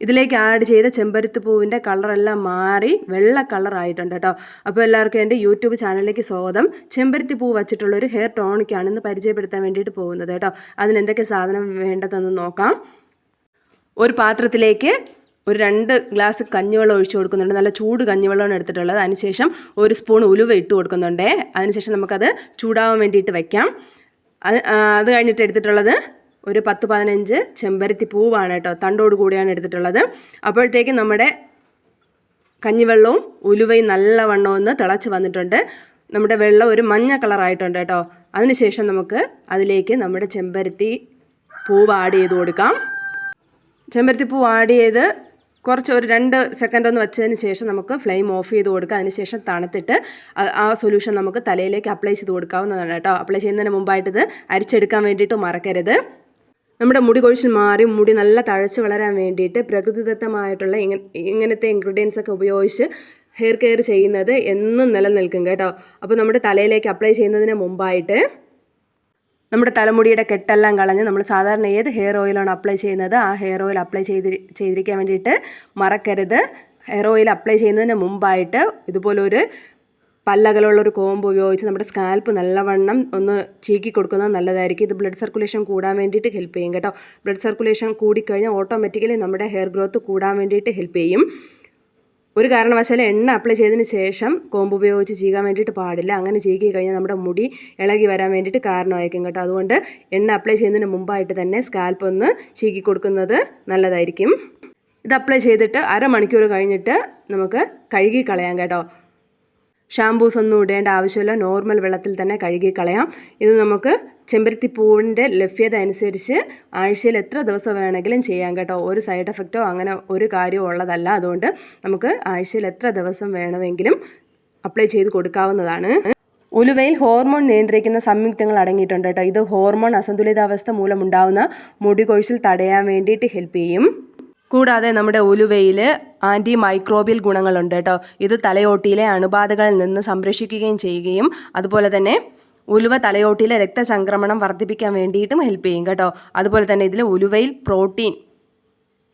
ഇതിലേക്ക് ആഡ് ചെയ്ത ചെമ്പരത്തി പൂവിന്റെ കളറെല്ലാം മാറി വെള്ള കളറായിട്ടുണ്ട് കേട്ടോ. അപ്പോൾ എല്ലാവർക്കും എന്റെ യൂട്യൂബ് ചാനലിലേക്ക് സ്വാഗതം. ചെമ്പരത്തി പൂ വച്ചിട്ടുള്ള ഒരു ഹെയർ ടോണിക്കാണ് ഇന്ന് പരിചയപ്പെടുത്താൻ വേണ്ടിയിട്ട് പോകുന്നത് കേട്ടോ. അതിന് എന്തൊക്കെ സാധനം വേണ്ടതെന്ന് നോക്കാം. ഒരു പാത്രത്തിലേക്ക് ഒരു രണ്ട് ഗ്ലാസ് കഞ്ഞിവെള്ളം ഒഴിച്ചു കൊടുക്കുന്നുണ്ട്. നല്ല ചൂട് കഞ്ഞിവെള്ളമാണ് എടുത്തിട്ടുള്ളത്. അതിനുശേഷം ഒരു സ്പൂൺ ഉലുവ ഇട്ട് കൊടുക്കുന്നുണ്ട്. അതിനുശേഷം നമുക്കത് ചൂടാവാൻ വേണ്ടിയിട്ട് വയ്ക്കാം അത് അത് കഴിഞ്ഞിട്ട് എടുത്തിട്ടുള്ളത് ഒരു പത്ത് പതിനഞ്ച് ചെമ്പരത്തി പൂവാണ് കേട്ടോ തണ്ടോട് കൂടിയാണ് എടുത്തിട്ടുള്ളത്. അപ്പോഴത്തേക്ക് നമ്മുടെ കഞ്ഞിവെള്ളവും ഉലുവയും നല്ലവണ്ണം ഒന്ന് തിളച്ച് വന്നിട്ടുണ്ട്. നമ്മുടെ വെള്ളം ഒരു മഞ്ഞ കളറായിട്ടുണ്ട് കേട്ടോ. അതിനുശേഷം നമുക്ക് അതിലേക്ക് നമ്മുടെ ചെമ്പരത്തി പൂവ് ആഡ് ചെയ്ത് കൊടുക്കാം. ചെമ്പരത്തി പൂവ് ആഡ് ചെയ്ത് കുറച്ച് ഒരു രണ്ട് സെക്കൻഡ് ഒന്ന് വെച്ചതിന് ശേഷം നമുക്ക് ഫ്ലെയിം ഓഫ് ചെയ്ത് കൊടുക്കുക അതിനുശേഷം തണുത്തിട്ട് ആ- ആ സൊല്യൂഷൻ നമുക്ക് തലയിലേക്ക് അപ്ലൈ ചെയ്ത് കൊടുക്കാവുന്നതാണ് കേട്ടോ. അപ്ലൈ ചെയ്യുന്നതിന് മുമ്പായിട്ട് ഇത് അരിച്ചെടുക്കാൻ വേണ്ടിയിട്ട് മറക്കരുത്. നമ്മുടെ മുടി കൊഴിച്ചിൽ മാറി മുടി നല്ല തഴച്ച് വളരാൻ വേണ്ടിയിട്ട് പ്രകൃതിദത്തമായിട്ടുള്ള ഇങ്ങ- ഇങ്ങനത്തെ ഇൻഗ്രീഡിയൻസ് ഒക്കെ ഉപയോഗിച്ച് ഹെയർ കെയർ ചെയ്യുന്നത് എന്നും നിലനിൽക്കും കേട്ടോ. അപ്പോൾ നമ്മുടെ തലയിലേക്ക് അപ്ലൈ ചെയ്യുന്നതിന് മുമ്പായിട്ട് നമ്മുടെ തലമുടിയുടെ കെട്ടെല്ലാം കളഞ്ഞ് നമ്മൾ സാധാരണ ഏത് ഹെയർ ഓയിലാണ് അപ്ലൈ ചെയ്യുന്നത് ആ ഹെയർ ഓയിൽ അപ്ലൈ ചെയ്ത് ചെയ്തിരിക്കാൻ വേണ്ടിയിട്ട് മറക്കരുത്. ഹെയർ ഓയിൽ അപ്ലൈ ചെയ്യുന്നതിന് മുമ്പായിട്ട് ഇതുപോലൊരു പല്ലകലുള്ള ഒരു കോമ്പ് ഉപയോഗിച്ച് നമ്മുടെ സ്കാൽപ്പ് നല്ലവണ്ണം ഒന്ന് ചീക്കി കൊടുക്കുന്നത് നല്ലതായിരിക്കും. ഇത് ബ്ലഡ് സർക്കുലേഷൻ കൂടാൻ വേണ്ടിയിട്ട് ഹെൽപ്പ് ചെയ്യും കേട്ടോ. ബ്ലഡ് സർക്കുലേഷൻ കൂടിക്കഴിഞ്ഞാൽ ഓട്ടോമാറ്റിക്കലി നമ്മുടെ ഹെയർ ഗ്രോത്ത് കൂടാൻ വേണ്ടിയിട്ട് ഹെൽപ്പ് ചെയ്യും. ഒരു കാരണവശാലും എണ്ണ അപ്ലൈ ചെയ്തതിന് ശേഷം കോമ്പ് ഉപയോഗിച്ച് ചെയ്യാൻ വേണ്ടിയിട്ട് പാടില്ല. അങ്ങനെ ചീകി കഴിഞ്ഞാൽ നമ്മുടെ മുടി ഇളകി വരാൻ വേണ്ടിയിട്ട് കാരണമായിരിക്കും കേട്ടോ. അതുകൊണ്ട് എണ്ണ അപ്ലൈ ചെയ്യുന്നതിന് മുമ്പായിട്ട് തന്നെ സ്കാൽപ്പ് ഒന്ന് ചീക്കി കൊടുക്കുന്നത് നല്ലതായിരിക്കും. ഇത് അപ്ലൈ ചെയ്തിട്ട് അരമണിക്കൂർ കഴിഞ്ഞിട്ട് നമുക്ക് കഴുകി കളയാം കേട്ടോ. ഷാംപൂസ് ഒന്നും ഇടേണ്ട ആവശ്യമില്ല. നോർമൽ വെള്ളത്തിൽ തന്നെ കഴുകി കളയാം ഇത് നമുക്ക് ചെമ്പരത്തി പൂവിന്റെ ലഭ്യത അനുസരിച്ച് ആഴ്ചയിൽ എത്ര ദിവസം വേണമെങ്കിലും ചെയ്യാം കേട്ടോ. ഒരു സൈഡ് എഫക്റ്റോ അങ്ങനെ ഒരു കാര്യവും ഉള്ളതല്ല. അതുകൊണ്ട് നമുക്ക് ആഴ്ചയിൽ എത്ര ദിവസം വേണമെങ്കിലും അപ്ലൈ ചെയ്ത് കൊടുക്കാവുന്നതാണ്. ഉലുവയിൽ ഹോർമോൺ നിയന്ത്രിക്കുന്ന സംയുക്തങ്ങൾ അടങ്ങിയിട്ടുണ്ട് കേട്ടോ. ഇത് ഹോർമോൺ അസന്തുലിതാവസ്ഥ മൂലമുണ്ടാവുന്ന മുടി കൊഴിച്ചിൽ തടയാൻ വേണ്ടിയിട്ട് ഹെൽപ്പ് ചെയ്യും. കൂടാതെ നമ്മുടെ ഉലുവയിൽ ആന്റി മൈക്രോബിയൽ ഗുണങ്ങളുണ്ട് കേട്ടോ. ഇത് തലയോട്ടിയിലെ അണുബാധകളിൽ നിന്ന് സംരക്ഷിക്കുകയും ചെയ്യുകയും അതുപോലെ തന്നെ ഉലുവ തലയോട്ടിയിലെ രക്തചംക്രമണം വർദ്ധിപ്പിക്കാൻ വേണ്ടിയിട്ടും ഹെൽപ്പ് ചെയ്യും കേട്ടോ. അതുപോലെ തന്നെ ഇതിൽ ഉലുവയിൽ പ്രോട്ടീൻ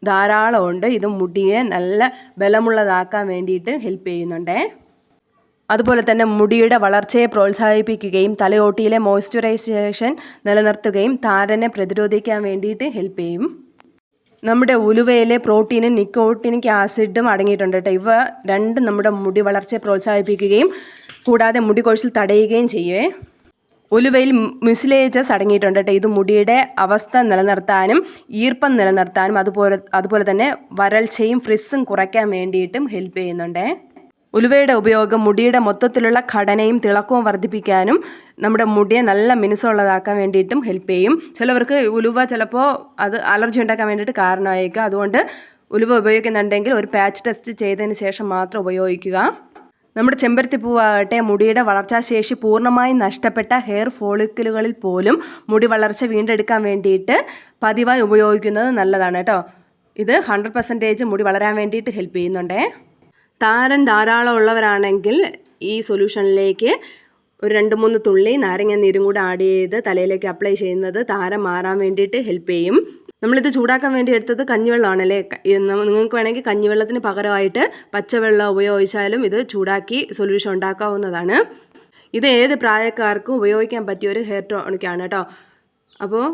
ധാരാളമുണ്ട്. ഇത് മുടിയെ നല്ല ബലമുള്ളതാക്കാൻ വേണ്ടിയിട്ട് ഹെൽപ്പ് ചെയ്യുന്നുണ്ടേ. അതുപോലെ തന്നെ മുടിയുടെ വളർച്ചയെ പ്രോത്സാഹിപ്പിക്കുകയും തലയോട്ടിയിലെ മോയ്സ്ചറൈസേഷൻ നിലനിർത്തുകയും താരനെ പ്രതിരോധിക്കാൻ വേണ്ടിയിട്ട് ഹെൽപ്പ് ചെയ്യും. നമ്മുടെ ഉലുവയിലെ പ്രോട്ടീനും നിക്കോട്ടിനിക് ആസിഡും അടങ്ങിയിട്ടുണ്ട് കേട്ടോ. ഇവ രണ്ടും നമ്മുടെ മുടി വളർച്ചയെ പ്രോത്സാഹിപ്പിക്കുകയും കൂടാതെ മുടി കൊഴിച്ചിൽ തടയുകയും ചെയ്യുവേ ഉലുവയിൽ മ്യുസിലേജസ് അടങ്ങിയിട്ടുണ്ട് കേട്ടോ. ഇത് മുടിയുടെ അവസ്ഥ നിലനിർത്താനും ഈർപ്പം നിലനിർത്താനും അതുപോലെ അതുപോലെ തന്നെ വരൾച്ചയും ഫ്രിസ്സും കുറയ്ക്കാൻ വേണ്ടിയിട്ടും ഹെൽപ്പ് ചെയ്യുന്നുണ്ടേ. ഉലുവയുടെ ഉപയോഗം മുടിയുടെ മൊത്തത്തിലുള്ള ഘടനയും തിളക്കവും വർദ്ധിപ്പിക്കാനും നമ്മുടെ മുടിയെ നല്ല മിനുസമുള്ളതാക്കാൻ വേണ്ടിയിട്ടും ഹെൽപ്പ് ചെയ്യും. ചിലവർക്ക് ഉലുവ ചിലപ്പോൾ അത് അലർജി ഉണ്ടാക്കാൻ വേണ്ടിയിട്ട് കാരണമായേക്കാം. അതുകൊണ്ട് ഉലുവ ഉപയോഗിക്കുന്നുണ്ടെങ്കിൽ ഒരു പാച്ച് ടെസ്റ്റ് ചെയ്തതിന് ശേഷം മാത്രം ഉപയോഗിക്കുക. നമ്മുടെ ചെമ്പരത്തി പൂവാകട്ടെ മുടിയുടെ വളർച്ചാശേഷി പൂർണമായും നഷ്ടപ്പെട്ട ഹെയർ ഫോളിക്കിളുകളിൽ പോലും മുടി വളർച്ച വീണ്ടെടുക്കാൻ വേണ്ടിയിട്ട് പതിവായി ഉപയോഗിക്കുന്നത് നല്ലതാണ് കേട്ടോ. ഇത് ഹൺഡ്രഡ് പെർസെന്റേജ് മുടി വളരാൻ വേണ്ടിയിട്ട് ഹെൽപ്പ് ചെയ്യുന്നുണ്ടേ. താരൻ ധാരാളം ഉള്ളവരാണെങ്കിൽ ഈ സൊല്യൂഷനിലേക്ക് ഒരു രണ്ട് മൂന്ന് തുള്ളി നാരങ്ങ നീരും കൂടെ ആഡ് ചെയ്ത് തലയിലേക്ക് അപ്ലൈ ചെയ്യുന്നത് താരം മാറാൻ വേണ്ടിയിട്ട് ഹെൽപ്പ് ചെയ്യും. നമ്മളിത് ചൂടാക്കാൻ വേണ്ടി എടുത്തത് കഞ്ഞിവെള്ളമാണല്ലേ? നിങ്ങൾക്ക് വേണമെങ്കിൽ കഞ്ഞിവെള്ളത്തിന് പകരമായിട്ട് പച്ചവെള്ളം ഉപയോഗിച്ചാലും ഇത് ചൂടാക്കി സൊല്യൂഷൻ ഉണ്ടാക്കാവുന്നതാണ്. ഇത് ഏത് പ്രായക്കാർക്കും ഉപയോഗിക്കാൻ പറ്റിയ ഒരു ഹെയർ ടോണിക്കാണ് കേട്ടോ. അപ്പോൾ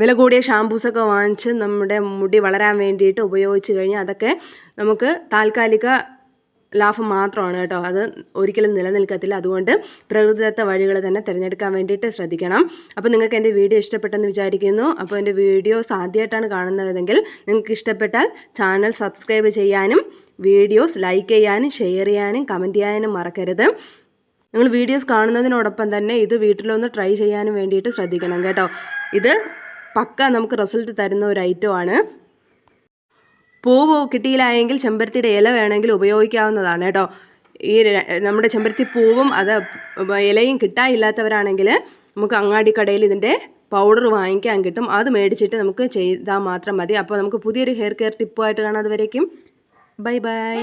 വില കൂടിയ ഷാംപൂസൊക്കെ വാങ്ങിച്ച് നമ്മുടെ മുടി വളരാൻ വേണ്ടിയിട്ട് ഉപയോഗിച്ച് കഴിഞ്ഞാൽ അതൊക്കെ നമുക്ക് താൽക്കാലിക ലാഭം മാത്രമാണ് കേട്ടോ. അത് ഒരിക്കലും നിലനിൽക്കത്തില്ല. അതുകൊണ്ട് പ്രകൃതിദത്ത വഴികൾ തന്നെ തിരഞ്ഞെടുക്കാൻ വേണ്ടിയിട്ട് ശ്രദ്ധിക്കണം. അപ്പോൾ നിങ്ങൾക്ക് എന്റെ വീഡിയോ ഇഷ്ടപ്പെട്ടെന്ന് വിചാരിക്കുന്നു. അപ്പോൾ എന്റെ വീഡിയോസ് ആദ്യമായിട്ടാണ് കാണുന്നതെങ്കിൽ നിങ്ങൾക്ക് ഇഷ്ടപ്പെട്ടാൽ ചാനൽ സബ്സ്ക്രൈബ് ചെയ്യാനും വീഡിയോസ് ലൈക്ക് ചെയ്യാനും ഷെയർ ചെയ്യാനും കമന്റ് ചെയ്യാനും മറക്കരുത്. നിങ്ങൾ വീഡിയോസ് കാണുന്നതിനോടൊപ്പം തന്നെ ഇത് വീട്ടിലൊന്ന് ട്രൈ ചെയ്യാനും വേണ്ടിയിട്ട് ശ്രദ്ധിക്കണം കേട്ടോ. ഇത് പക്ക നമുക്ക് റിസൾട്ട് തരുന്ന ഒരു ഐറ്റം ആണ്. പൂവ് കിട്ടിയില്ലായെങ്കിൽ ചെമ്പരത്തിയുടെ ഇല വേണമെങ്കിൽ ഉപയോഗിക്കാവുന്നതാണ് കേട്ടോ. ഈ നമ്മുടെ ചെമ്പരത്തി പൂവും അത് ഇലയും കിട്ടാനില്ലാത്തവരാണെങ്കിൽ നമുക്ക് അങ്ങാടി കടയിൽ ഇതിന്റെ പൗഡർ വാങ്ങിക്കാൻ കിട്ടും. അത് മേടിച്ചിട്ട് നമുക്ക് ചെയ്താൽ മാത്രം മതി. അപ്പോൾ നമുക്ക് പുതിയൊരു ഹെയർ കെയർ ടിപ്പുമായിട്ട് കാണാതെ വരേക്കും ബൈ ബൈ